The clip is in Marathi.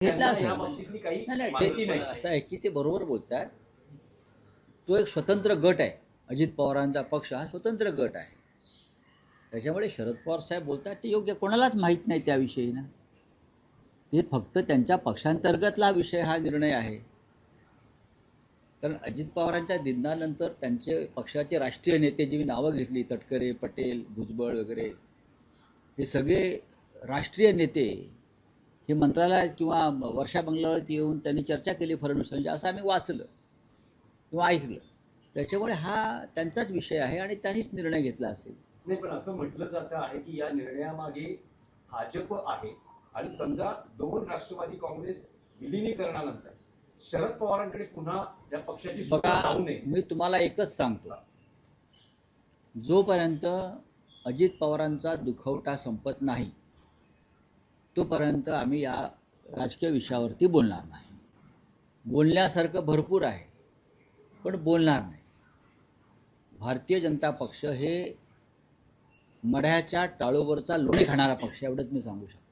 घेतला असेल. असं आहे की ते बरोबर बोलतात. तो एक स्वतंत्र गट आहे. अजित पवारांचा पक्ष हा स्वतंत्र गट आहे. त्याच्यामुळे शरद पवार साहेब बोलतात ते योग्य कोणालाच माहीत नाही त्याविषयी ना. ते फक्त त्यांच्या पक्षांतर्गतला विषय हा निर्णय आहे. कारण अजित पवारांच्या निधनानंतर त्यांचे पक्षाचे राष्ट्रीय नेते जी मी नावं घेतली तटकरे पटेल भुजबळ वगैरे हे सगळे राष्ट्रीय नेते हे मंत्रालयात किंवा वर्षा बंगल्यावरती येऊन त्यांनी चर्चा केली फडणवीसांची असं आम्ही वाचलं किंवा ऐकलं. त्याच्यामुळे हा त्यांचाच विषय आहे आणि त्यांनीच निर्णय घेतला असेल. नाही पण असं म्हटलं जातं आहे की या निर्णयामागे भाजप आहे आणि समजा दोन राष्ट्रवादी काँग्रेस विलिनीकरणानंतर शरद पवारांकडे पुन्हा या पक्षाची बघा नये. मी तुम्हाला एकच सांगतो. जोपर्यंत अजित पवारांचा दुखवटा संपत नाही तोपर्यंत आम्ही या राजकीय विषयावरती बोलणार नाही. बोलण्यासारखं भरपूर आहे पण बोलणार नाही. भारतीय जनता पक्ष हे मढ्याच्या टाळूवरचा लोणी खाणारा पक्ष एवढंच मी सांगू शकतो.